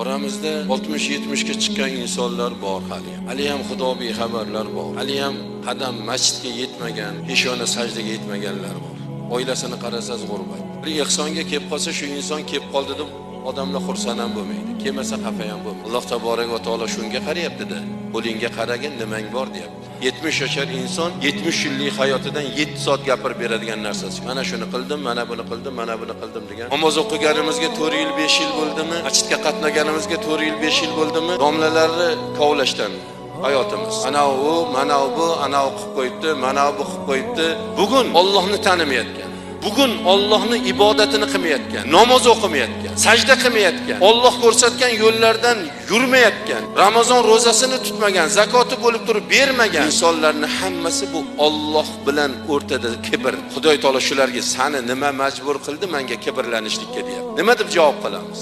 oramizda 60-70 ga chiqqan insonlar bor hali. Hali ham xudo bexabarlar bor. Hali ham qadam masjidga yetmagan peshona sajdaga yetmaganlar bor. Oilasini qarasangiz g'urbat. Bir ehsonga kelib qolsa shu inson kelib qoldi deb odamlar xursand ham bo'lmaydi kelmasa xafa ham bo'lmaydi. Alloh taborak va taolo shunga qarayaptida qo'lingga qaragin nimang bor deyapti. Yetmish yashar inson yetmish yillik hayotidan yetti soat gapirib beradigan narsasi. Mana shuni qildim mana buni qildim mana buni qildim degan. Namoz o'qiganimizga to'rt yil besh yil bo'ldimi? Masjidga qatnaganimizga to'rt yil besh yil bo'ldimi? Domlalarni kovlashdan hayotimiz. Anavi u mana bu ana u qilib qo'yibdi mana bu qilib qo'yibdi. Bugun ollohni tanimayotgan bugun Allohni ibodatini qilmayotgan, namoz o'qimayotgan, sajda qilmayotgan, Alloh ko'rsatgan yo'llardan yurmayotgan, Ramazon ro'zasini tutmagan, zakoti bo'lib turib bermagan insonlarning hammasi bu Alloh bilan o'rtada kibr. Xudoy taolo shularga sani nima majbur qildi menga kibrlanishlikka deyapti. Nima deb javob qilamiz?